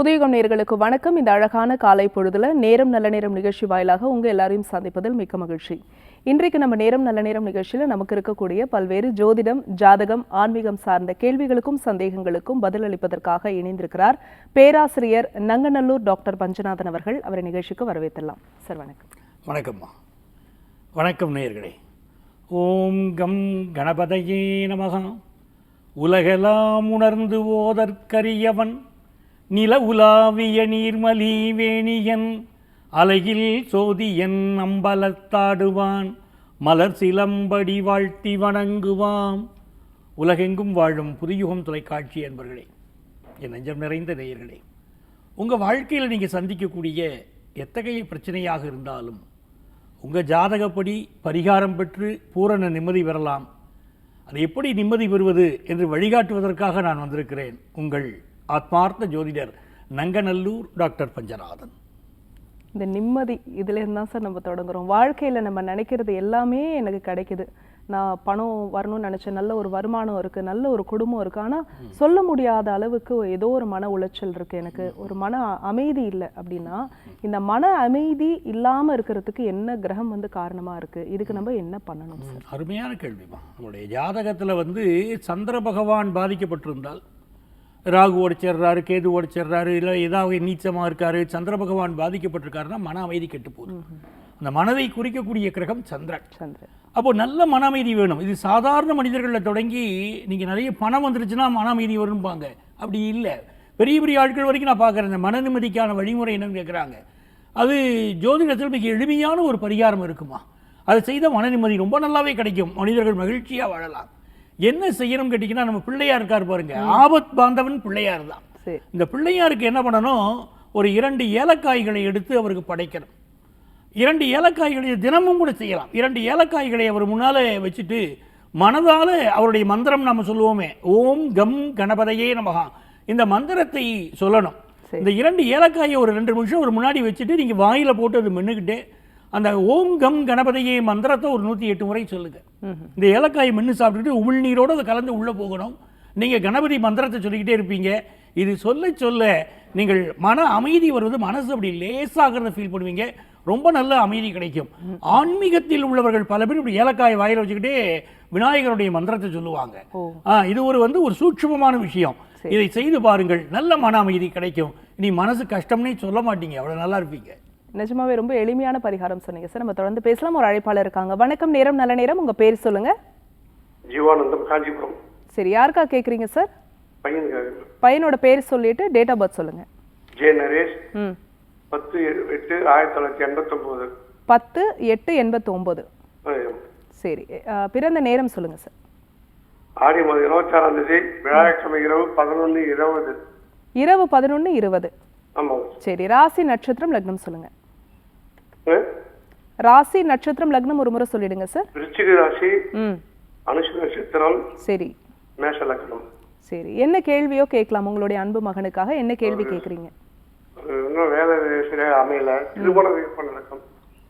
புதியகம் நேர்களுக்கு வணக்கம். இந்த அழகான காலை பொழுதுல நேரம் நல்ல நேரம் நிகழ்ச்சி வாயிலாக உங்க எல்லாரையும் சந்திப்பதில் மிக்க மகிழ்ச்சி. இன்றைக்கு நம்ம நேரம் நல்ல நேரம் நிகழ்ச்சியில நமக்கு இருக்கக்கூடிய பல்வேறு ஜோதிடம் ஜாதகம் ஆன்மீகம் சார்ந்த கேள்விகளுக்கும் சந்தேகங்களுக்கும் பதிலளிப்பதற்காக இணைந்திருக்கிறார் பேராசிரியர் நங்கநல்லூர் டாக்டர் பஞ்சநாதன் அவர்கள். அவரை நிகழ்ச்சிக்கு வரவேற்றலாம் சார் வணக்கம். வணக்கம்மா. வணக்கம் நேயர்களே. ஓம் கம் கணபதையே நமகம் உலகெல்லாம் உணர்ந்து ஓதற்கரியவன் நில உலாவிய நீர்மலி வேணியன் அலையில் சோதியன் அம்பலத்தாடுவான் மலர் சிலம்படி வாழ்த்தி வணங்குவாம். உலகெங்கும் வாழும் புதுயுகம் தொலைக்காட்சி என்பர்களே என் நெஞ்சம் நிறைந்த நேயர்களே உங்கள் வாழ்க்கையில் நீங்கள் சந்திக்கக்கூடிய எத்தகைய பிரச்சனையாக இருந்தாலும் உங்கள் ஜாதகப்படி பரிகாரம் பெற்று பூரண நிம்மதி பெறலாம். அது எப்படி நிம்மதி பெறுவது என்று வழிகாட்டுவதற்காக நான் வந்திருக்கிறேன். உங்கள் ஆத்மார்த்த ஜோதிடர் நங்கநல்லூர் டாக்டர் பஞ்சநாதன். இந்த நிம்மதி இதுல இருந்து தான் சார் நம்ம தொடங்குறோம். வாழ்க்கையில நம்ம நினைக்கிறது எல்லாமே எனக்கு கிடைக்குது. நான் பணம் வரணும்னு நினைச்ச நல்ல ஒரு வருமானம் இருக்கு. நல்ல ஒரு குடும்பம் இருக்கு. ஆனா சொல்ல முடியாத அளவுக்கு ஏதோ ஒரு மன உளைச்சல் இருக்கு எனக்கு. ஒரு மன அமைதி இல்லை அப்படின்னா இந்த மன அமைதி இல்லாம இருக்கிறதுக்கு என்ன கிரகம் வந்து காரணமா இருக்கு? இதுக்கு நம்ம என்ன பண்ணணும் சார்? அருமையான கேள்விமா நம்முடைய ஜாதகத்தில் வந்து சந்திர பகவான் பாதிக்கப்பட்டிருந்தால் ராகு உடைச்சிடுறாரு கேது உடைச்சிடுறாரு இல்லை ஏதாவது நீச்சமாக இருக்காரு சந்திர பகவான் பாதிக்கப்பட்டிருக்காருன்னா மன அமைதி கெட்டு போகுது. அந்த மனதை குறிக்கக்கூடிய கிரகம் சந்திரன். சந்திரன். அப்போ நல்ல மன அமைதி வேணும். இது சாதாரண மனிதர்களில் தொடங்கி நீங்கள் நிறைய பணம் வந்துருச்சுன்னா மன அமைதி வரும்பாங்க. அப்படி இல்லை. பெரிய பெரிய ஆட்கள் வரைக்கும் நான் பார்க்குறேன். இந்த மன நிம்மதிக்கான வழிமுறை என்னன்னு கேட்குறாங்க அது ஜோதிடத்தில் மிக எளிமையான ஒரு பரிகாரம் இருக்குமா? அதை செய்த மன நிம்மதி ரொம்ப நல்லாவே கிடைக்கும். மனிதர்கள் மகிழ்ச்சியாக வாழலாம். என்ன செய்யணும் கேட்டிங்கன்னா நம்ம பிள்ளையார் இருக்கார் பாருங்க. ஆபத் பாந்தவன் பிள்ளையார் தான். இந்த பிள்ளையாருக்கு என்ன பண்ணணும்? ஒரு இரண்டு ஏலக்காய்களை எடுத்து அவருக்கு படைக்கணும். இரண்டு ஏலக்காய்களை தினமும் கூட செய்யலாம். இரண்டு ஏலக்காய்களை அவர் முன்னாலே வச்சுட்டு மனதால அவருடைய மந்திரம் நாம சொல்லுவோமே. ஓம் கம் கணபதையே நமகா. இந்த மந்திரத்தை சொல்லணும். இந்த இரண்டு ஏலக்காயை ஒரு ரெண்டு நிமிஷம் ஒரு முன்னாடி வச்சுட்டு நீங்க வாயில போட்டு அது மென்னுக்கிட்டே அந்த ஓம் கம் கணபதையே மந்திரத்தை ஒரு நூற்றி எட்டு முறை சொல்லுங்க. ம்ஹும். இந்த ஏலக்காயை மென்று சாப்பிட்டுட்டு உமிழ்நீரோடு அதை கலந்து உள்ளே போகணும். நீங்கள் கணபதி மந்திரத்தை சொல்லிக்கிட்டே இருப்பீங்க. இது சொல்ல சொல்ல நீங்கள் மன அமைதி வருவது மனசு அப்படி லேசாகிறத ஃபீல் பண்ணுவீங்க. ரொம்ப நல்ல அமைதி கிடைக்கும். ஆன்மீகத்தில் உள்ளவர்கள் பல பேர் இப்படி ஏலக்காயை வாயில வச்சுக்கிட்டே விநாயகருடைய மந்திரத்தை சொல்லுவாங்க. இது ஒரு வந்து ஒரு சூட்சுமமான விஷயம். இதை செய்து பாருங்கள். நல்ல மன அமைதி கிடைக்கும். நீ மனசு கஷ்டம்னே சொல்ல மாட்டீங்க. அவ்வளோ நல்லா இருப்பீங்க. நிஜமாவே ரொம்ப எளிமையான பரிகாரம் சொன்னீங்க சார். நம்ம தொடர்ந்து பேசலாம். ஒரு அழைப்பாளர் இருக்காங்க. வணக்கம். நேரம் நல்ல நேரம். உங்க பேர் சொல்லுங்க. ஜீவானந்தம் காஞ்சிபுரம். சரி யாருக்கா கேக்குறீங்க சார்? பையனுக்காக பையனோட பேர் சொல்லிட்டு டேட் ஆஃப் பர்த் சொல்லுங்க. ஜே நரேஷ். ம். பத்து எட்டு ஆயிரத்தி தொள்ளாயிரத்தி எண்பத்தொம்போது. பத்து எட்டு எண்பத்தி ஒன்பது சரி பிறந்த நேரம் சொல்லுங்க சார். ஆடி மாதம் இருபத்தாறாம் தேதி வியாழக்கிழமை இரவு பதினொன்று இருபது. இரவு பதினொன்று இருபது. ஆமாம் சரி ராசி நட்சத்திரம் லக்னம் சொல்லுங்க. ஆ? ராசி நட்சத்திரம் லக்னம் ஒரு முறை சொல்லிடுங்க சார். விருச்சிக ராசி ம். அனுஷ நட்சத்திரம் சரி. மேஷ லக்னம். சரி. என்ன கேள்வியோ கேட்கலாம் உங்களுடைய அன்பு மகனுக்காக. என்ன கேள்வி கேட்குறீங்க? இன்னும் வேலை சரியாக அமையல. திருமணம் நடக்கும்.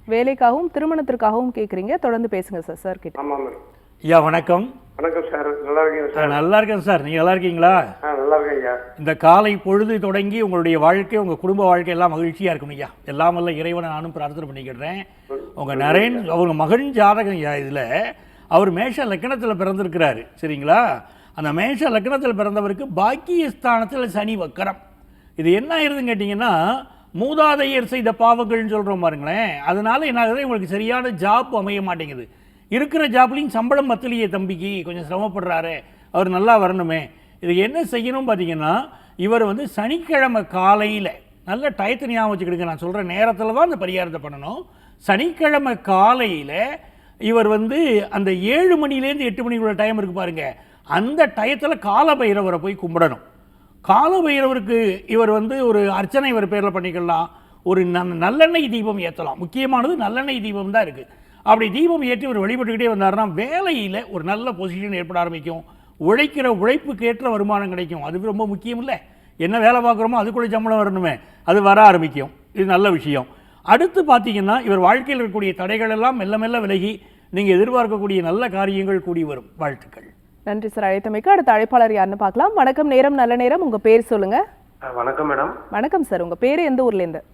வேலைக்காகவும் திருமணத்திற்காகவும் கேட்குறீங்க. தொடர்ந்து பேசுங்க சார் சார் கிட்ட. ஆமாம் ஐயா வணக்கம். வணக்கம் சார். நல்லா இருக்கீங்க சார்? நல்லா இருக்கேன் சார். நீங்கள் நல்லா இருக்கீங்களா? நல்லா இருக்கேன் ஐயா இந்த காலை பொழுது தொடங்கி உங்களுடைய வாழ்க்கை உங்கள் குடும்ப வாழ்க்கை எல்லாம் மகிழ்ச்சியாக இருக்கும் ஐயா. எல்லாம் வல்ல இறைவனை நானும் பிரார்த்தனை பண்ணிக்கிறேன் உங்கள் நரேன் அவங்க மகன் ஜாதகம் ஐயா இதில் அவர் மேஷ லக்கணத்தில் பிறந்திருக்கிறாரு. சரிங்களா? அந்த மேஷ லக்கணத்தில் பிறந்தவருக்கு பாக்கியஸ்தானத்தில் சனி வக்கரம். இது என்ன ஆயிருதுன்னு கேட்டிங்கன்னா மூதாதையர் செய்த பாவங்கள்னு சொல்கிறோம் பாருங்களேன். அதனால என்ன ஆகுது? உங்களுக்கு சரியான ஜாப் அமைய மாட்டேங்குது. இருக்கிற ஜாப்லையும் சம்பளம் பத்தலையே தம்பிக்கு. கொஞ்சம் சிரமப்படுறாரு. அவர் நல்லா வரணுமே. இது என்ன செய்யணும் பார்த்தீங்கன்னா இவர் வந்து சனிக்கிழமை காலையில் நல்ல டயத்தை ஞாபகம் வச்சுக்கிடுங்க. நான் சொல்கிற நேரத்தில் தான் அந்த பரிகாரத்தை பண்ணணும். சனிக்கிழமை காலையில் இவர் வந்து அந்த ஏழு மணிலேருந்து எட்டு மணிக்குள்ள டைம் இருக்கு பாருங்க. அந்த டயத்தில் காலபைரவரை போய் கும்பிடணும். காலபைரவருக்கு இவர் வந்து ஒரு அர்ச்சனை இவர் பேரில் பண்ணிக்கலாம். ஒரு ந- நல்லெண்ணெய் தீபம் ஏற்றலாம் முக்கியமானது நல்லெண்ணெய் தீபம் தான் இருக்குது அப்படி தீபம் ஏற்றி இவர் வழிபட்டுக்கிட்டே வந்தாருன்னா வேலையில் ஒரு நல்ல பொசிஷன் ஏற்பட ஆரம்பிக்கும். உழைக்கிற உழைப்புக்கு ஏற்ற வருமானம் கிடைக்கும். அது ரொம்ப முக்கியம் இல்லை. என்ன வேலை பார்க்குறோமோ அதுக்குள்ள சம்பளம் வரணுமே. அது வர ஆரம்பிக்கும். இது நல்ல விஷயம். அடுத்து பார்த்தீங்கன்னா இவர் வாழ்க்கையில் இருக்கக்கூடிய தடைகள் எல்லாம் மெல்ல மெல்ல விலகி நீங்கள் எதிர்பார்க்கக்கூடிய நல்ல காரியங்கள் கூடி வரும். வாழ்த்துக்கள். நன்றி சார். அழைத்தமைக்கு அடுத்த அழைப்பாளர் யாருன்னு பார்க்கலாம். வணக்கம் நேரம் நல்ல நேரம். உங்க பேர் சொல்லுங்க. அஹ் வணக்கம் மேடம். வணக்கம் சார். உங்க பேரு எந்த ஊர்ல இருந்து?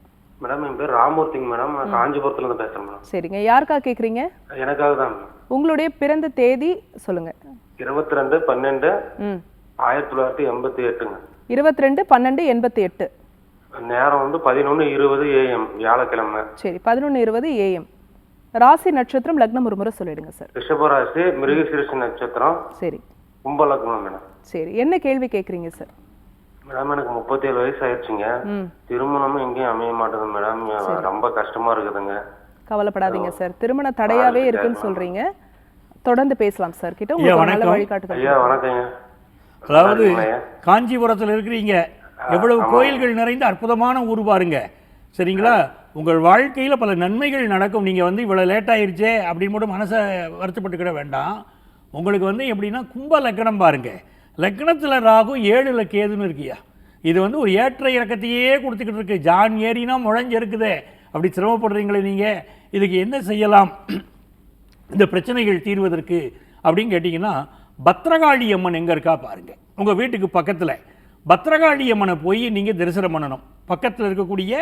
மேடம் என் பேர் ராமூர்த்திங்க மேடம். நான் காஞ்சிபுரத்துல இருந்து பேசுறேன் மேடம். சரிங்க. யாருக்கா கேக்குறீங்க? எனக்காக தான் மேடம். உங்களுடைய பிறந்த தேதி சொல்லுங்க. இருபத்தி ரெண்டு பன்னெண்டு ம். ஆயிரத்தி தொள்ளாயிரத்தி எண்பத்தி எட்டுங்க. இருபத்தி ரெண்டு பன்னெண்டு எண்பத்தி எட்டு. நேரம் வந்து பதினொன்று இருபது ஏஎம் வியாழக்கிழமை. சரி பதினொன்று இருபது ஏஎம் ராசி நட்சத்திரம் லக்னம் ஒரு முறை சொல்லிடுங்க சார். ரிஷபராசி மிருகசீரிஷ நட்சத்திரம். சரி. கும்பலக்னம் மேடம். சரி என்ன கேள்வி கேட்குறீங்க சார்? மேடம் எனக்கு முப்பத்தேழு வயசு ஆயிடுச்சுங்க திருமணமும் எங்கேயும் அமைய மாட்டேங்குது மேடம் ரொம்ப கஷ்டமா இருக்குதுங்க. கவலைப்படாதீங்க சார் திருமண தடையாவே இருக்குன்னு சொல்றீங்க. தொடர்ந்து பேசலாம் சார் கிட்ட உங்களுக்கு நல்ல வணக்கம். வழிகாட்டுதல் ஐயா வணக்கங்க. அதாவது. காஞ்சிபுரத்தில் இருக்கிறீங்க. எவ்வளவு கோயில்கள் நிறைந்த அற்புதமான ஊர் பாருங்க. சரிங்களா? உங்கள் வாழ்க்கையில் பல நன்மைகள் நடக்கும். நீங்கள் வந்து இவ்வளோ லேட் ஆயிருச்சே அப்படின்னு மட்டும் மனசை வருத்தப்பட்டுக்கிட வேண்டாம். உங்களுக்கு வந்து எப்படின்னா கும்ப லக்கணம் பாருங்க. லக்னத்தில் ராகு ஏழில் கேதுன்னு இருக்கியா? இது வந்து ஒரு ஏற்ற இறக்கத்தையே கொடுத்துக்கிட்டு இருக்கு. ஜான் ஏறினா முழஞ்சிருக்குதே அப்படி சிரமப்படுறீங்களே நீங்கள் இதுக்கு என்ன செய்யலாம்? இந்த பிரச்சனைகள் தீர்வதற்கு அப்படின்னு கேட்டிங்கன்னா பத்ரகாளி அம்மன் எங்கே இருக்கா பாருங்கள் உங்கள் வீட்டுக்கு பக்கத்தில். பத்ரகாளி அம்மனை போய் நீங்கள் தரிசனம் பண்ணணும். பக்கத்தில் இருக்கக்கூடிய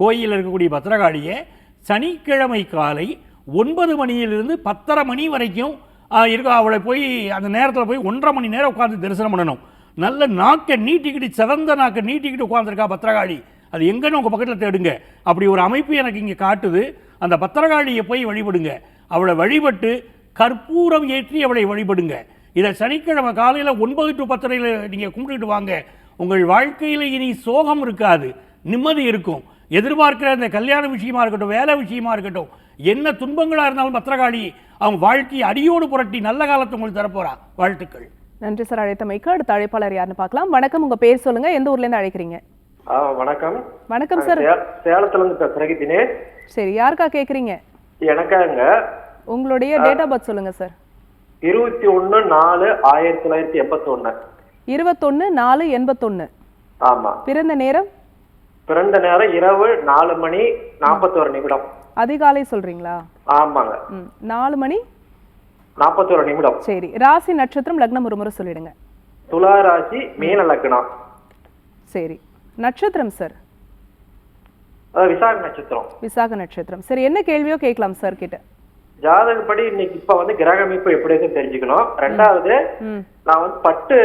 கோயிலில் இருக்கக்கூடிய பத்ரகாளியை சனிக்கிழமை காலை ஒன்பது மணியிலிருந்து பத்தரை மணி வரைக்கும் இருக்க அவளை போய் அந்த நேரத்தில் போய் ஒன்றரை மணி நேரம் உட்காந்து தரிசனம் பண்ணணும். நல்ல நாக்கை நீட்டிக்கிட்டு சிறந்த நாக்கை நீட்டிக்கிட்டு உட்காந்துருக்கா பத்திரகாளி. அது எங்கன்னு உங்கள் பக்கத்தில் தேடுங்க. அப்படி ஒரு அமைப்பு எனக்கு இங்கே காட்டுது. அந்த பத்திரகாளியை போய் வழிபடுங்க. அவளை வழிபட்டு கற்பூரம் ஏற்றி அவளை வழிபடுங்க. இதை சனிக்கிழமை காலையில் ஒன்பது டு பத்தரையில் நீங்கள் கும்பிட்டுட்டு வாங்க. உங்கள் வாழ்க்கையில் இனி சோகம் இருக்காது. நிம்மதி இருக்கும். எதிர்பார்க்கிற அந்த கல்யாண விஷயமா இருக்கட்டும் வேலை விஷயமா இருக்கட்டும் என்ன துன்பங்களாக இருந்தாலும் பத்திரகாளி அவங்க வாழ்க்கையை அடியோடு புரட்டி நல்ல காலத்தை உங்களுக்கு தரப்போறா. வாழ்த்துக்கள். நன்றி சார் அழைத்தமைக்கு அடுத்த அழைப்பாளர் யாருன்னு பார்க்கலாம். வணக்கம் உங்க பேர் சொல்லுங்க. எந்த ஊர்ல இருந்து அழைக்கிறீங்க? ஆ வணக்கம். வணக்கம் சார். சேலத்துல இருந்து பேசுறேன் சரி யாருக்கா கேக்குறீங்க? எனக்காங்க. உங்களுடைய டேட் ஆஃப் பர்த் சொல்லுங்க சார். இருபத்தி ஒண்ணு நாலு ஆயிரத்தி தொள்ளாயிரத்தி எண்பத்தி ஒண்ணு இருபத்தொன்னு நாலு எண்பத்தொன்னு. ஆமா. பிறந்த நேரம்? பிறந்த நேரம் இரவு நாலு மணி நாற்பத்தோரு நிமிடம். அதிகாலை சொல்றீங்களா? ஆமாங்க. நாலு மணி? நாற்பத்தோரு நிமிடம். சரி ராசி நட்சத்திரம் லக்னம் ஒரு முறை சொல்லிடுங்க. துலா ராசி மீன லக்னம். சரி நட்சத்திரம் சார்? விசாக நட்சத்திரம். விசாக நட்சத்திரம். சரி என்ன கேள்வியோ கேட்கலாம் சார் கிட்ட. ஜாதகப்படி இன்னைக்கு இப்ப வந்து கிரக அமைப்பு எப்படி இருக்குன்னு தெரிஞ்சுக்கணும். ரெண்டாவது நான் வந்து பட்டு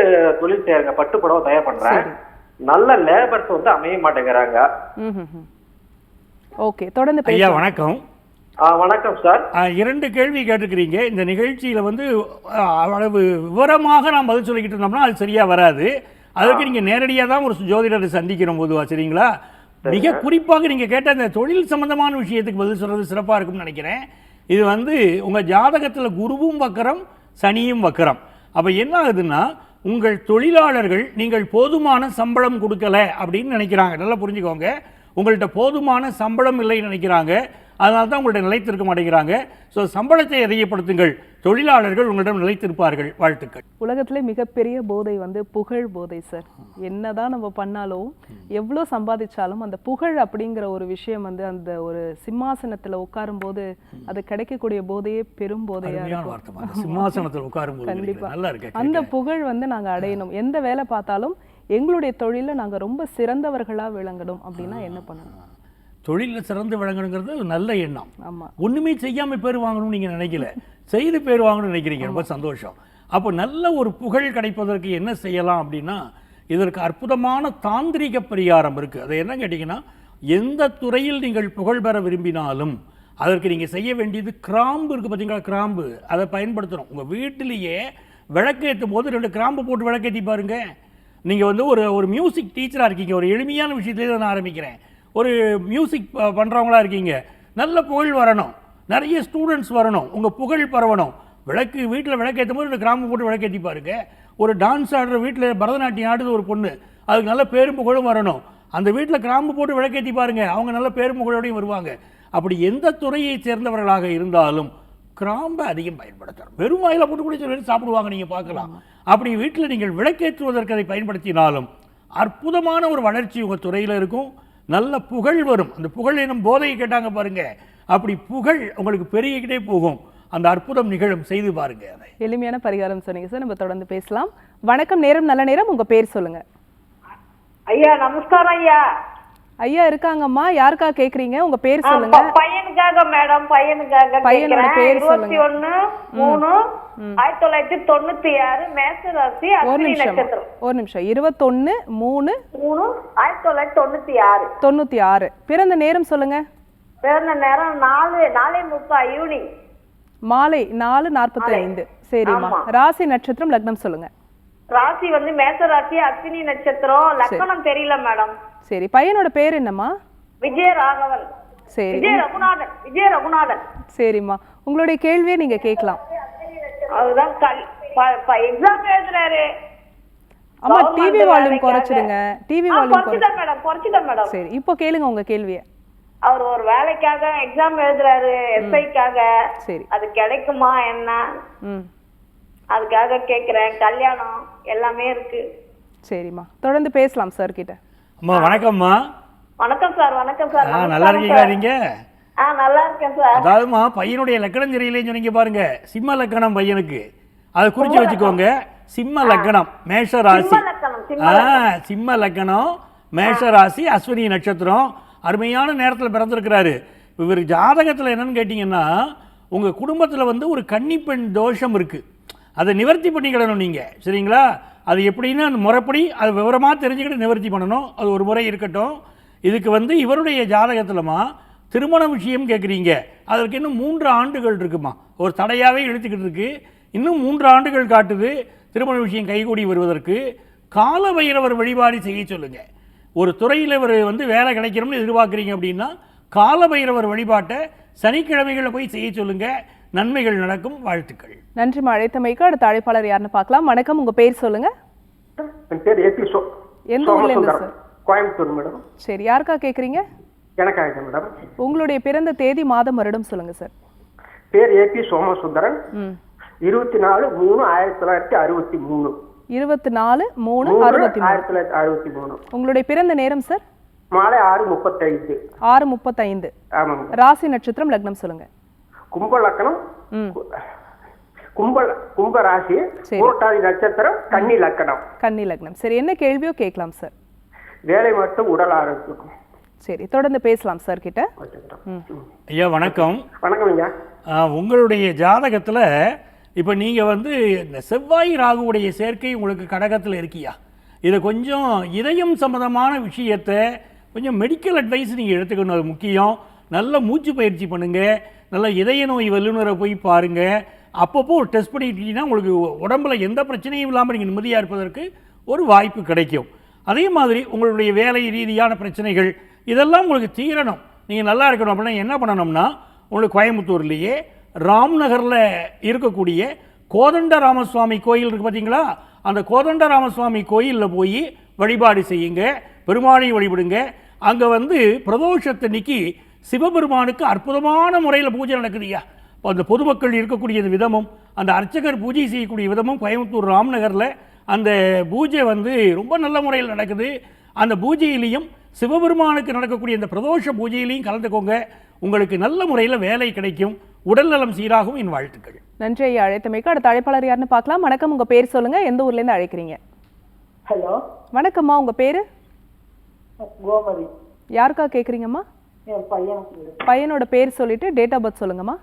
தொழில் செய்யறேங்க பட்டு புடவை தயார் பண்றேன். நல்ல லேபர்ஸ் வந்து அமைய மாட்டேங்கிறாங்க. ஓகே தொடர்ந்து ஐயா வணக்கம். வணக்கம் சார். இரண்டு கேள்வி கேட்டிருக்கிறீங்க. இந்த நிகழ்ச்சியில் வந்து அவ்வளவு விவரமாக நாம் பதில் சொல்லிக்கிட்டு இருந்தோம்னா அது சரியாக வராது. அதுக்கு நீங்கள் நேரடியாக தான் ஒரு ஜோதிடரை சந்திக்கணும் பொதுவாக சரிங்களா? மிக குறிப்பாக நீங்கள் கேட்ட அந்த தொழில் சம்பந்தமான விஷயத்துக்கு பதில் சொல்கிறது சிறப்பாக இருக்கும்னு நினைக்கிறேன். இது வந்து உங்கள் ஜாதகத்தில் குருவும் வக்கரம் சனியும் வக்கரம். அப்போ என்ன ஆகுதுன்னா உங்கள் தொழிலாளர்கள் நீங்கள் போதுமான சம்பளம் கொடுக்கல அப்படின்னு நினைக்கிறாங்க. நல்லா புரிஞ்சுக்கோங்க. உங்கள்கிட்ட போதுமான சம்பளம் இல்லைன்னு நினைக்கிறாங்க. அதனால தான் உங்கள்ட்ட நிலைத்திருக்க மாட்டேங்கிறாங்க. ஸோ சம்பளத்தை அதிகப்படுத்துங்கள். தொழிலாளர்கள் உங்களிடம் நிலைத்திருப்பார்கள். வாழ்த்துக்கள். உலகத்திலே மிகப்பெரிய போதை வந்து புகழ் போதை சார் என்னதான் நம்ம பண்ணாலும் எவ்வளோ சம்பாதிச்சாலும் அந்த புகழ் அப்படிங்கிற ஒரு விஷயம் வந்து அந்த ஒரு சிம்மாசனத்துல உட்காரும் போது அது கிடைக்கக்கூடிய போதையே பெரும் போதையா அருமையான இருக்கும். சிம்மாசனத்தில் உட்காரும் போது கண்டிப்பா. நல்லா இருக்கு அந்த புகழ் வந்து நாங்க அடையணும். எந்த வேலை பார்த்தாலும் எங்களுடைய தொழில நாங்க ரொம்ப சிறந்தவர்களா விளங்கணும் அப்படின்னா என்ன பண்ணணும்? தொழிலில் சிறந்து விளங்கணுங்கிறது நல்ல எண்ணம். ஆமா. ஒண்ணுமே செய்யாம பேர் வாங்கணும்னு நீங்க நினைக்கல. செய்து பேர் வாங்கணும்னு நினைக்கிறீங்க. ரொம்ப சந்தோஷம். அப்போ நல்ல ஒரு புகழ் கிடைப்பதற்கு என்ன செய்யலாம் அப்படின்னா இதற்கு அற்புதமான தாந்திரிக பரிகாரம் இருக்கு. அது என்ன கேட்டிங்கன்னா எந்த துறையில் நீங்கள் புகழ் பெற விரும்பினாலும் அதற்கு நீங்க செய்ய வேண்டியது கிராம்பு இருக்கு பார்த்தீங்களா கிராம்பு. அதை பயன்படுத்தணும். உங்க வீட்டிலேயே விளக்கேற்றும் போது ரெண்டு கிராம்பு போட்டு விளக்கேற்றி பாருங்க. நீங்கள் வந்து ஒரு ஒரு மியூசிக் டீச்சராக இருக்கீங்க. ஒரு எளிமையான விஷயத்துலேயே நான் ஆரம்பிக்கிறேன். ஒரு மியூசிக் ப- இருக்கீங்க. நல்ல புகழ் வரணும். நிறைய ஸ்டூடெண்ட்ஸ் வரணும். உங்கள் புகழ் பரவணும். விளக்கு வீட்டில் விளக்கேற்றும் போது ரெண்டு கிராமம் போட்டு விளக்கேற்றி பாருங்க ஒரு டான்ஸ் ஆடுற வீட்டில் பரதநாட்டியம் ஆடுது ஒரு பொண்ணு. அதுக்கு நல்ல பேரும் புகழும் வரணும். அந்த வீட்டில் கிராம்பு போட்டு விளக்கேற்றி பாருங்கள் அவங்க நல்ல பேரும் புகழோடையும் வருவாங்க. அப்படி எந்த துறையை சேர்ந்தவர்களாக இருந்தாலும் கிராம்பை அதிகம் பயன்படுத்தணும். வெறும் வாயில போட்டு கூட சில பேர் சாப்பிடுவாங்க நீங்க பார்க்கலாம். அப்படி வீட்டில் நீங்கள் விளக்கேற்றுவதற்கு அதை பயன்படுத்தினாலும் அற்புதமான ஒரு வளர்ச்சி உங்க துறையில இருக்கும். நல்ல புகழ் வரும். அந்த புகழ் எனும் போதையை கேட்டாங்க பாருங்க. அப்படி புகழ் உங்களுக்கு பெருகிக்கிட்டே போகும். அந்த அற்புதம் நிகழும். செய்து பாருங்க அதை. எளிமையான பரிகாரம் சொன்னீங்க சார். நம்ம தொடர்ந்து பேசலாம். வணக்கம் நேரம் நல்ல நேரம். உங்க பேர் சொல்லுங்க. ஐயா நமஸ்காரம் ஐயா. ஐயா இருக்காங்கம்மா? யாருக்கா கேக்குறீங்க? உங்க பேர் சொல்லுங்க. பையனுக்காக மேடம் பையனுக்காக பையனோட. பேர் இருபத்தி சொல்லுங்க. ஒண்ணு மூணு ஆயிரத்தி தொள்ளாயிரத்தி தொண்ணூத்தி ஆறு மேச ராசி ஒரு நிமிஷம். ஒரு நிமிஷம். இருபத்தொன்னு மூணு மூணு ஆயிரத்தி தொள்ளாயிரத்தி தொண்ணூத்தி ஆறு. தொண்ணூத்தி ஆறு. பிறந்த நேரம் சொல்லுங்க. பிறந்த நேரம் நாலு நாலே முப்பா ஈவினிங். மாலை நாலு நாற்பத்தி ஐந்து சரிம்மா. ராசி நட்சத்திரம் லக்னம் சொல்லுங்க. ராசி வந்து மேச ராசி அஸ்வினி நட்சத்திரம். லக்கணம் தெரியல மேடம். சரி பையனோட பேர் என்னம்மா? விஜய ராகவன் சரி விஜய ரகுநாதன் விஜய ரகுநாதன் சரிம்மா. உங்களுடைய கேள்வியை நீங்க கேட்கலாம். அதுதான் எக்ஸாம் எழுதுறாரு. அம்மா Government டிவி வால்யூம். குறைச்சிடுங்க. டிவி வால்யூம் குறைச்சி குறைச்சிட்டேன் மேடம் குறைச்சிட்டேன் மேடம். சரி இப்போ கேளுங்க உங்க கேள்வியை. அவர் ஒரு வேலைக்காக எக்ஸாம் எழுதுறாரு எஸ்ஐக்காக சரி. அது கிடைக்குமா என்ன? அதுக்காக கேக்குறேன் கல்யாணம் எல்லாமே இருக்கு. சரிம்மா. தொடர்ந்து பேசலாம் சார் கிட்ட. அம்மா வணக்கம்மா. வணக்கம் சார் வணக்கம் சார் ஆ நல்லா இருக்கீங்களா. நீங்க? ஆ நல்லா இருக்கேன் சார் அதாவதுமா பையனுடைய லக்கணம் தெரியலேன்னு சொன்னீங்க பாருங்க. சிம்ம லக்கணம் பையனுக்கு. அதை குறிச்சு வச்சுக்கோங்க. சிம்ம லக்கணம் மேஷ ராசி ஆ சிம்ம லக்கணம் மேஷ ராசி அஸ்வினி நட்சத்திரம். அருமையான நேரத்தில் பிறந்திருக்கிறாரு. இவர் ஜாதகத்தில் என்னன்னு கேட்டிங்கன்னா உங்கள் குடும்பத்தில் வந்து ஒரு கன்னிப்பெண் தோஷம் இருக்குது அதை நிவர்த்தி பண்ணிக்கிடணும் நீங்கள் சரிங்களா? அது எப்படின்னா அந்த முறைப்படி அது விவரமாக தெரிஞ்சுக்கிட்டு நிவர்த்தி பண்ணணும். அது ஒரு முறை இருக்கட்டும். இதுக்கு வந்து இவருடைய ஜாதகத்திலமா திருமண விஷயம் கேட்குறீங்க அதற்கு இன்னும் மூன்று ஆண்டுகள் இருக்குமா. ஒரு தடையாகவே இழுத்துக்கிட்டு இருக்குது இன்னும் மூன்று ஆண்டுகள் காட்டுது திருமண விஷயம் கைகூடி வருவதற்கு. கால பைரவர் வழிபாடு செய்ய சொல்லுங்கள் ஒரு துறையில் இவர் வந்து வேலை கிடைக்கணும்னு எதிர்பார்க்குறீங்க அப்படின்னா கால பைரவர் வழிபாட்டை சனிக்கிழமைகளில் போய் செய்ய சொல்லுங்கள் நன்மைகள் நடக்கும் வாழ்த்துக்கள். நன்றிம்மா அழைத்தமைக்கு அடுத்த அழைப்பாளர் யாருன்னு பார்க்கலாம். வணக்கம் உங்க பேர் சொல்லுங்க. என் பேர் ஏபி சோ எந்த ஊர்ல இருந்து. சார்? கோயம்புத்தூர் மேடம். சரி யாருக்கா கேக்குறீங்க? எனக்காக மேடம். உங்களுடைய பிறந்த தேதி மாதம் வருடம் சொல்லுங்க சார். பேர் ஏபி சோமசுந்தரன். இருபத்தி நாலு மூணு ஆயிரத்தி தொள்ளாயிரத்தி அறுபத்தி மூணு. இருபத்தி நாலு மூணு அறுபத்தி ஆயிரத்தி தொள்ளாயிரத்தி அறுபத்தி மூணு. உங்களுடைய பிறந்த நேரம் சார்? மாலை ஆறு முப்பத்தைந்து. ஆறு முப்பத்தைந்து. ஆமாங்க. ராசி நட்சத்திரம் லக்னம் சொல்லுங்க. கும்ப லக்கணம் ம். கும்ப கும்ப ராசி சரி. பூரட்டாதி நட்சத்திரம் கன்னி லக்கணம். கன்னி லக்னம். சரி என்ன கேள்வியோ கேட்கலாம் சார் வேலை மட்டும் உடல் ஆரோக்கியம். சரி தொடர்ந்து பேசலாம் சார் கிட்ட. ஐயா வணக்கம். வணக்கம் ஐயா. உங்களுடைய ஜாதகத்தில் இப்போ நீங்கள் வந்து இந்த செவ்வாய் ராகுவுடைய சேர்க்கை உங்களுக்கு கடகத்தில் இருக்கியா? இதை கொஞ்சம் இதயம் சம்மந்தமான விஷயத்தை கொஞ்சம் மெடிக்கல் அட்வைஸ் நீங்கள் எடுத்துக்கணும் அது முக்கியம். நல்ல மூச்சு பயிற்சி பண்ணுங்கள் நல்ல இதய நோய் வல்லுநரை போய் பாருங்கள் அப்பப்போ ஒரு டெஸ்ட் பண்ணிக்கிட்டிங்கன்னா உங்களுக்கு உடம்புல எந்த பிரச்சனையும் இல்லாமல் நீங்கள் நிம்மதியாக இருப்பதற்கு ஒரு வாய்ப்பு கிடைக்கும். அதே மாதிரி உங்களுடைய வேலை ரீதியான பிரச்சனைகள் இதெல்லாம் உங்களுக்கு தீரணும். நீங்கள் நல்லா இருக்கணும் அப்படின்னா என்ன பண்ணணும்னா உங்களுக்கு கோயம்புத்தூர்லேயே ராம்நகரில் இருக்கக்கூடிய கோதண்ட ராமசுவாமி கோயில் இருக்குது பார்த்தீங்களா அந்த கோதண்ட ராமசுவாமி கோயிலில் போய் வழிபாடு செய்யுங்க. பெருமாளை வழிபடுங்க. அங்கே வந்து பிரதோஷத்தன்னைக்கு சிவபெருமானுக்கு அற்புதமான முறையில் பூஜை நடக்குதுய்யா. இப்போ அந்த பொதுமக்கள் இருக்கக்கூடிய விதமும் அந்த அர்ச்சகர் பூஜை செய்யக்கூடிய விதமும் கோயம்புத்தூர் ராம்நகரில் அந்த பூஜை வந்து ரொம்ப நல்ல முறையில் நடக்குது. அந்த பூஜையிலையும் சிவபெருமானுக்கு நடக்கக்கூடிய இந்த பிரதோஷ பூஜையிலையும் கலந்துக்கோங்க. உங்களுக்கு நல்ல முறையில் வேலை கிடைக்கும். உடல்நலம் சீராகும் என் வாழ்த்துக்கள். நன்றி ஐயா. அழைத்தமைக்கு அடுத்த அழைப்பாளர் யாருன்னு பார்க்கலாம். வணக்கம். உங்க பேர் சொல்லுங்க. எந்த ஊர்ல இருந்து அழைக்கிறீங்க? ஹலோ. வணக்கம்மா. உங்க பேரு? கோமதி. யாருக்கா கேக்குறீங்கம்மா? என் பையனுக்கு பையனோட பேர் சொல்லிட்டு டேட் ஆஃப் பர்த் சொல்லுங்கம்மா.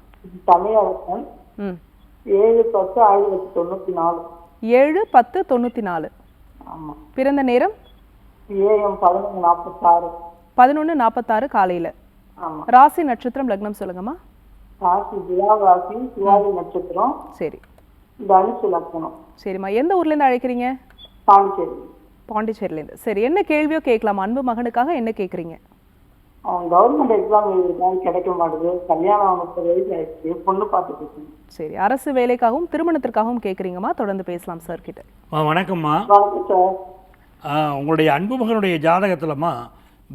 தமிழரசன். ம். ஏழு பத்து ஆயிரத்தி தொண்ணூத்தி நாலு. ஏழு பத்து தொண்ணூற்றி நாலு. ஆமா. பிறந்த நேரம்? ஏஎம் பதினொன்று நாற்பத்தாறு பதினொன்று நாற்பத்தாறு காலையில். ராசி நட்சத்திரம் லக்னம் சொல்லுங்கம்மா. ராசி துலாவாசி சிவாஜி நட்சத்திரம். சரி. தனுசு லக்கணம் சரிம்மா. எந்த ஊர்லேருந்து அழைக்கிறீங்க? பாண்டிச்சேரி. பாண்டிச்சேரிலேருந்து சரி என்ன கேள்வியோ கேட்கலாம். அன்பு மகனுக்காக என்ன கேட்குறீங்க? கவர்மெண்ட் எக்ஸாம் எழுதிதான் கிடைக்க மாட்டுது. கல்யாணம் முப்பது வயசு ஆயிடுச்சு. பொண்ணு பார்த்துட்டு இருக்கேன். சரி அரசு வேலைக்காகவும் திருமணத்திற்காகவும் கேட்குறீங்கம்மா தொடர்ந்து பேசலாம் சார் கிட்ட. ஆ, வணக்கம்மா. வணக்கம் சார் ஆ, உங்களுடைய அன்பு மகனுடைய ஜாதகத்திலம்மா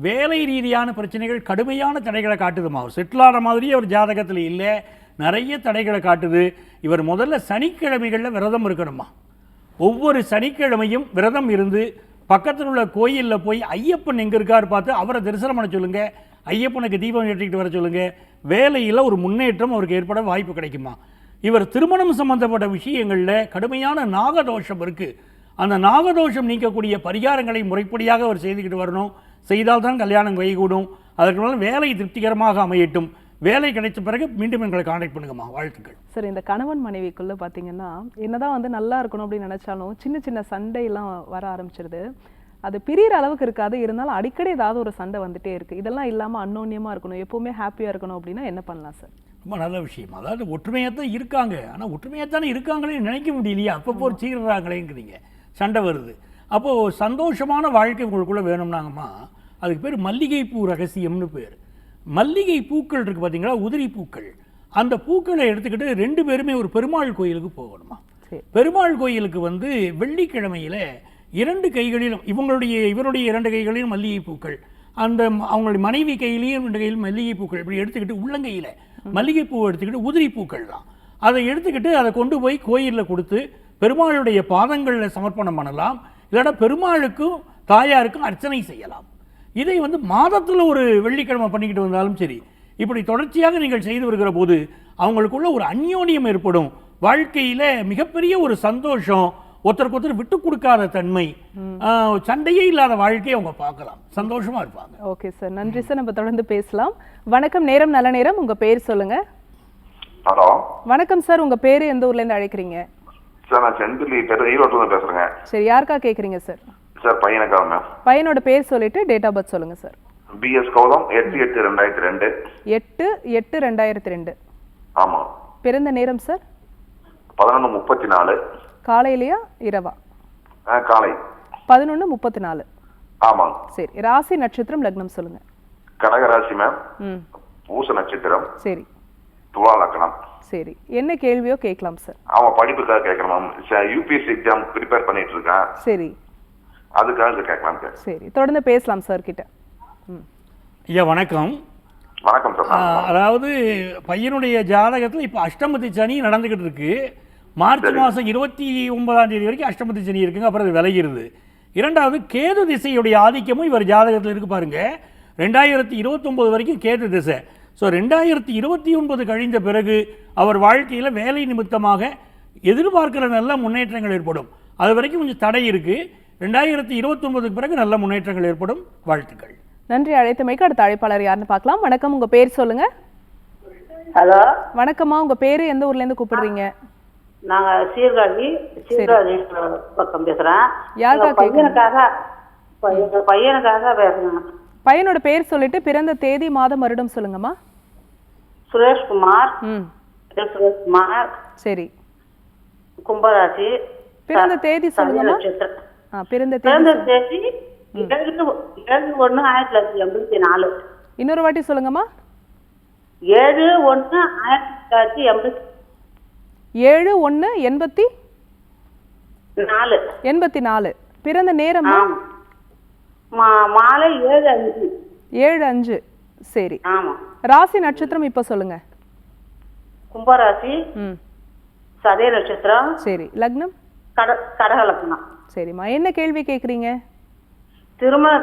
வேலை ரீதியான பிரச்சனைகள் கடுமையான தடைகளை காட்டுதுமா அவர் செட்டில் ஆன மாதிரி அவர் ஜாதகத்தில் இல்லை. நிறைய தடைகளை காட்டுது. இவர் முதல்ல சனிக்கிழமைகளில் விரதம் இருக்கணுமா ஒவ்வொரு சனிக்கிழமையும் விரதம் இருந்து பக்கத்தில் உள்ள கோயிலில் போய் ஐயப்பன் எங்கே இருக்கார் பார்த்து அவரை தரிசனம் பண்ண சொல்லுங்கள் ஐயப்பனுக்கு தீபம் ஏற்றிக்கிட்டு வர சொல்லுங்கள் வேலையில் ஒரு முன்னேற்றம் அவருக்கு ஏற்பட வாய்ப்பு கிடைக்குமா? இவர் திருமணம் சம்பந்தப்பட்ட விஷயங்களில் கடுமையான நாகதோஷம் இருக்குது அந்த நாகதோஷம் நீக்கக்கூடிய பரிகாரங்களை முறைப்படியாக அவர் செய்துக்கிட்டு வரணும். செய்தால்தான் கல்யாணம் கைகூடும் அதற்கு மேலே வேலை திருப்திகரமாக அமையட்டும். வேலை கிடைத்த பிறகு மீண்டும் எங்களை காண்டாக்ட் பண்ணுங்கம்மா. வாழ்த்துக்கள். சரி இந்த கணவன் மனைவிக்குள்ள பார்த்தீங்கன்னா என்னதான் வந்து நல்லா இருக்கணும் அப்படின்னு நினைச்சாலும் சின்ன சின்ன சண்டையெல்லாம் வர ஆரம்பிச்சிருது. அது பிரியற அளவுக்கு இருக்காது. இருந்தாலும் அடிக்கடி ஏதாவது ஒரு சண்டை வந்துட்டே இருக்கு. இதெல்லாம் இல்லாம அன்னோன்யமா இருக்கணும். எப்பவுமே ஹாப்பியா இருக்கணும் அப்படின்னா என்ன பண்ணலாம் சார் ரொம்ப நல்ல விஷயம். அதாவது ஒற்றுமையாக தான் இருக்காங்க. ஆனால் ஒற்றுமையாக தானே இருக்காங்களே நினைக்க முடியலையா. அப்பப்போ ஒரு சீர்றாங்களேங்கிறீங்க சண்டை வருது. அப்போது சந்தோஷமான வாழ்க்கை உங்களுக்குள்ளே வேணும்னாங்கம்மா அதுக்கு பேர் மல்லிகைப்பூ ரகசியம்னு பேர். மல்லிகை பூக்கள் இருக்குது பார்த்தீங்களா உதிரி பூக்கள். அந்த பூக்களை எடுத்துக்கிட்டு ரெண்டு பேருமே ஒரு பெருமாள் கோயிலுக்கு போகணுமா. பெருமாள் கோயிலுக்கு வந்து வெள்ளிக்கிழமையில இரண்டு கைகளிலும் இவங்களுடைய இவருடைய இரண்டு கைகளிலும் மல்லிகை பூக்கள். அந்த அவங்களுடைய மனைவி கையிலையும் ரெண்டு கையிலும் மல்லிகை பூக்கள். இப்படி எடுத்துக்கிட்டு உள்ளங்கையில் மல்லிகை பூ எடுத்துக்கிட்டு உதிரி பூக்கள் தான் அதை எடுத்துக்கிட்டு அதை கொண்டு போய் கோயிலில் கொடுத்து பெருமாளுடைய பாதங்களில் சமர்ப்பணம் பண்ணலாம். இல்லைன்னா பெருமாளுக்கும் தாயாருக்கும் அர்ச்சனை செய்யலாம். இதை வந்து மாதத்தில் ஒரு வெள்ளிக்கிழமை பண்ணிக்கிட்டு வந்தாலும் சரி இப்படி தொடர்ச்சியாக நீங்கள் செய்து வருகிற போது அவங்களுக்குள்ள ஒரு அந்யோன்யம் ஏற்படும். வாழ்க்கையில மிகப்பெரிய ஒரு சந்தோஷம் ஒருத்தருக்கு ஒருத்தர் விட்டு கொடுக்காத தன்மை சண்டையே இல்லாத வாழ்க்கையை அவங்க பார்க்கலாம். சந்தோஷமா இருப்பாங்க. ஓகே சார் நன்றி சார். நம்ம தொடர்ந்து பேசலாம். வணக்கம் நேரம் நல்ல நேரம். உங்க பேர் சொல்லுங்க. ஹலோ. வணக்கம் சார் உங்க பேரு எந்த ஊர்ல இருந்து அழைக்கிறீங்க? சார் நான் செந்திலி இருந்து பேசுறேங்க. சரி யாருக்கா கேக்குறீங்க சார்? சார் பையனுக்காக மேம் பையனோட பேர் சொல்லிட்டு டேட் ஆஃப் பர்த் சொல்லுங்க சார் பிஎஸ் கௌதம் எட்டு எட்டு ரெண்டாயிரத்தி ரெண்டு. எட்டு எட்டு ரெண்டாயிரத்தி ரெண்டு. ஆமாம் பிறந்த நேரம் சார் பதினொன்று முப்பத்தி நாலு. காலையிலயா இரவா? காலை. பதினொன்று முப்பத்தி நாலு. ஆமாங்க சரி ராசி நட்சத்திரம் லக்னம் சொல்லுங்க. கடகராசி மேம் ம். பூச நட்சத்திரம். சரி. துலா லக்கணம். சரி. என்ன கேள்வியோ கேட்கலாம் சார் அவன் படிப்புக்காக கேட்கணும் மேம் யூபிஎஸ்சி எக்ஸாம் ப்ரிப்பேர் பண்ணிட்டு இருக்கான். சரி. அதுக்காக இதை கேட்கலாம் சார் சரி தொடர்ந்து பேசலாம் சார் கிட்ட. ம். ஐயா வணக்கம். வணக்கம் சார் அதாவது பையனுடைய ஜாதகத்தில் இப்போ அஷ்டமதி சனி நடந்துகிட்டு இருக்கு. மார்ச் மாதம் இருபத்தி ஒன்பதாம் தேதி வரைக்கும் அஷ்டமதி சனி இருக்குங்க அப்புறம் அது விலகிருது இரண்டாவது கேது திசையுடைய ஆதிக்கமும் இவர் ஜாதகத்தில் இருக்கு பாருங்க. ரெண்டாயிரத்தி இருபத்தொம்போது வரைக்கும் கேது திசை. ஸோ ரெண்டாயிரத்தி இருபத்தி ஒன்பது கழிந்த பிறகு அவர் வாழ்க்கையில் வேலை நிமித்தமாக எதிர்பார்க்கிற நல்ல முன்னேற்றங்கள் ஏற்படும். அது வரைக்கும் கொஞ்சம் தடை இருக்கு. ரெண்டாயிரத்தி இருபத்தொன்பதுக்கு பிறகு நல்ல முன்னேற்றங்கள் ஏற்படும். வாழ்த்துக்கள். நன்றி. அழைத்தமைக்கு அடுத்த அழைப்பாளர் யாருன்னு பார்க்கலாம். வணக்கம். உங்க பேர் சொல்லுங்க. ஹலோ. வணக்கம்மா. உங்க பேரு எந்த ஊர்ல இருந்து கூப்பிடுறீங்க? நாங்க சீர்காழி சீர்காழி பக்கம் பேசுறேன். யாருக்கா பையனுக்காக எங்க பையனுக்காக பேசுறேன். பையனோட பேர் சொல்லிட்டு பிறந்த தேதி மாதம் வருடம் சொல்லுங்கம்மா. சுரேஷ்குமார். ம். சுரேஷ்குமார். சரி. கும்பராசி. பிறந்த தேதி சொல்லுங்கம்மா. பிறந்த தேதி ஏழு ஆயிரத்தி தொள்ளாயிரத்தி எண்பத்தி நாலு. இன்னொரு வாட்டி சொல்லுங்கம்மா. ஏழு ஒண்ணு ஆயிரத்தி தொள்ளாயிரத்தி எண்பத்தி ஏழு ஒன்று எண்பத்தி நாலு. எண்பத்தி நாலு. பிறந்த நேரமா மாலை ஏழு அஞ்சு. ஏழு அஞ்சு. சரி. ஆமா. ராசி நட்சத்திரம் இப்போ சொல்லுங்க. கும்பராசி. சதய நட்சத்திரம். சரி. லக்னம்? கட கடகலக்கணம் சரிம்மா. என்ன கேள்வி கேட்குறீங்க திருமண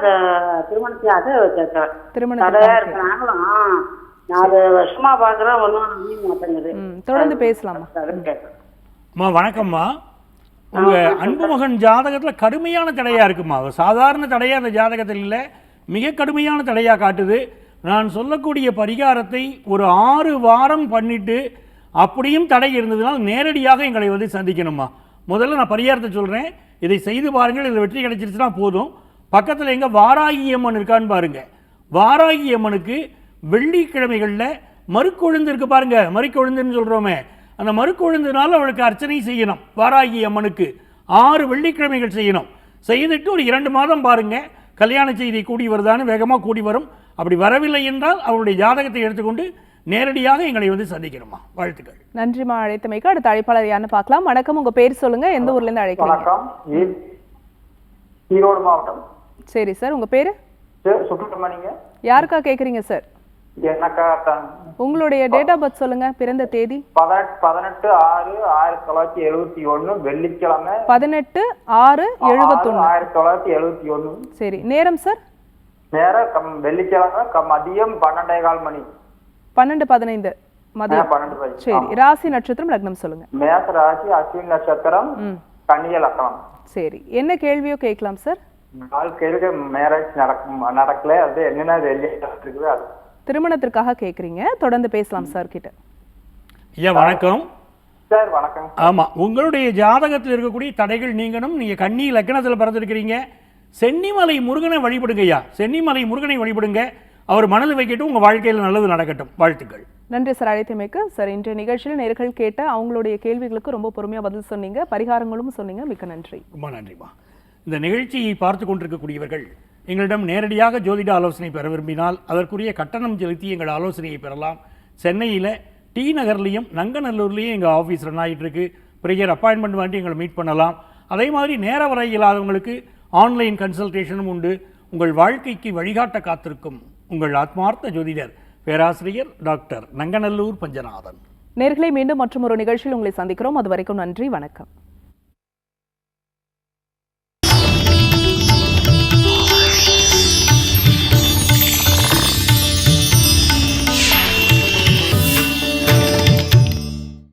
நாலு வருஷமா பாக்குறேன் மாட்டேங்குது. தொடர்ந்து பேசலாமா? அம்மா வணக்கம்மா. உங்க அன்பு மகன் ஜாதகத்துல கடுமையான தடையா இருக்குமா? சாதாரண தடையா அந்த ஜாதகத்தில் இல்லை. மிக கடுமையான தடையா காட்டுது. நான் சொல்லக்கூடிய பரிகாரத்தை ஒரு ஆறு வாரம் பண்ணிட்டு அப்படியும் தடை இருந்ததுனால் நேரடியாக எங்களை வந்து சந்திக்கணுமா முதல்ல நான் பரிகாரத்தை சொல்றேன். இதை செய்து பாருங்கள் இதில் வெற்றி கிடைச்சிருச்சுன்னா போதும். பக்கத்தில் எங்கே வாராகி அம்மன் இருக்கான்னு பாருங்கள் வாராகி அம்மனுக்கு வெள்ளிக்கிழமைகளில் மறுக்கொழுந்து இருக்கு பாருங்க. மறுக்கொழுந்துன்னு சொல்கிறோமே அந்த மறுக்கொழுந்துனால அவளுக்கு அர்ச்சனை செய்யணும். வாராகி அம்மனுக்கு ஆறு வெள்ளிக்கிழமைகள் செய்யணும். செய்துட்டு ஒரு இரண்டு மாதம் பாருங்கள் கல்யாண செய்தி கூடி வருதான்னு வேகமாக கூடி வரும். அப்படி வரவில்லை என்றால் அவருடைய ஜாதகத்தை எடுத்துக்கொண்டு நேரடியாக எங்களை வந்து சந்திக்கணுமா? வாழ்த்துக்கள். நன்றிம்மா அழைத்தமைக்கு அடுத்த அழைப்பாளர் யாருன்னு பார்க்கலாம். வணக்கம் உங்க பேர் சொல்லுங்க. எந்த ஊர்ல இருந்து ஈ- ஈரோடு மாவட்டம். சரி சார் உங்க பேரு? சு- சுப்பிரமணியங்க யாருக்கா கேக்குறீங்க சார்? உங்களுடைய டேட் ஆஃப் பர்த் சொல்லுங்க பிறந்த தேதி. பதினெட்டு பதினெட்டு ஆறு ஆயிரத்தி தொள்ளாயிரத்தி எழுபத்தி ஒண்ணு வெள்ளிக்கிழமை. பதினெட்டு ஆறு எழுபத்தொன்னு ஆறு, ஆயிரத்தி தொள்ளாயிரத்தி எழுபத்தி ஒண்ணு சரி நேரம் சார்? நேரம் கம் வெள்ளிக்கிழமை கம் மதியம் பன்னெண்டே கால் மணி. பன்னெண்டு பதினைந்து மதியம். சரி ராசி நட்சத்திரம் லக்னம் சொல்லுங்க. மேச ராசி அஸ்வின் நட்சத்திரம் ம். கன்னிய லக்கணம் சரி என்ன கேள்வியோ கேட்கலாம் சார்? வாழ்க்கையில மேரேஜ் நடக்கும் நடக்கல அது என்னென்ன வெளியே இருக்குது அது. திருமணத்திற்காக கேட்குறீங்க தொடர்ந்து பேசலாம் சார் கிட்ட. ஐயா வணக்கம். சார் வணக்கம். ஆமா உங்களுடைய ஜாதகத்தில் இருக்கக்கூடிய தடைகள் நீங்கணும் நீங்க கன்னி லக்னத்தில் பிறந்திருக்கிறீங்க. சென்னிமலை முருகனை வழிபடுங்க ஐயா. சென்னிமலை முருகனை வழிபடுங்க. அவர் மனது வைக்கட்டும் உங்க வாழ்க்கையில் நல்லது நடக்கட்டும். வாழ்த்துக்கள். நன்றி சார். அழைத்தமைக்கு சார் இன்றைய நிகழ்ச்சியில் நேர்கள் கேட்ட அவங்களுடைய கேள்விகளுக்கு ரொம்ப பொறுமையா பதில் சொன்னீங்க. பரிகாரங்களும் சொன்னீங்க. மிக்க நன்றி. ரொம்ப நன்றிம்மா. இந்த நிகழ்ச்சியை பார்த்து கொண்டிருக்கக்கூடியவர்கள் எங்களிடம் நேரடியாக ஜோதிட ஆலோசனை பெற விரும்பினால் அதற்குரிய கட்டணம் செலுத்தி எங்கள் ஆலோசனையை பெறலாம். சென்னையில் டி நகர்லேயும் நங்கநல்லூர்லேயும் எங்கள் ஆஃபீஸ் ரன் ஆகிட்டு இருக்கு. ப்ரியர் அப்பாயின்மெண்ட் வாங்கி எங்களை மீட் பண்ணலாம். அதே மாதிரி நேர வரை இல்லாதவங்களுக்கு ஆன்லைன் கன்சல்டேஷனும் உண்டு. உங்கள் வாழ்க்கைக்கு வழிகாட்ட காத்திருக்கும். உங்கள் ஆத்மார்த்த ஜோதிடர் பேராசிரியர் டாக்டர் நங்கநல்லூர் பஞ்சநாதன். நேர்களை மீண்டும் மற்றும் ஒரு நிகழ்ச்சியில் உங்களை சந்திக்கிறோம். அது வரைக்கும் நன்றி வணக்கம்.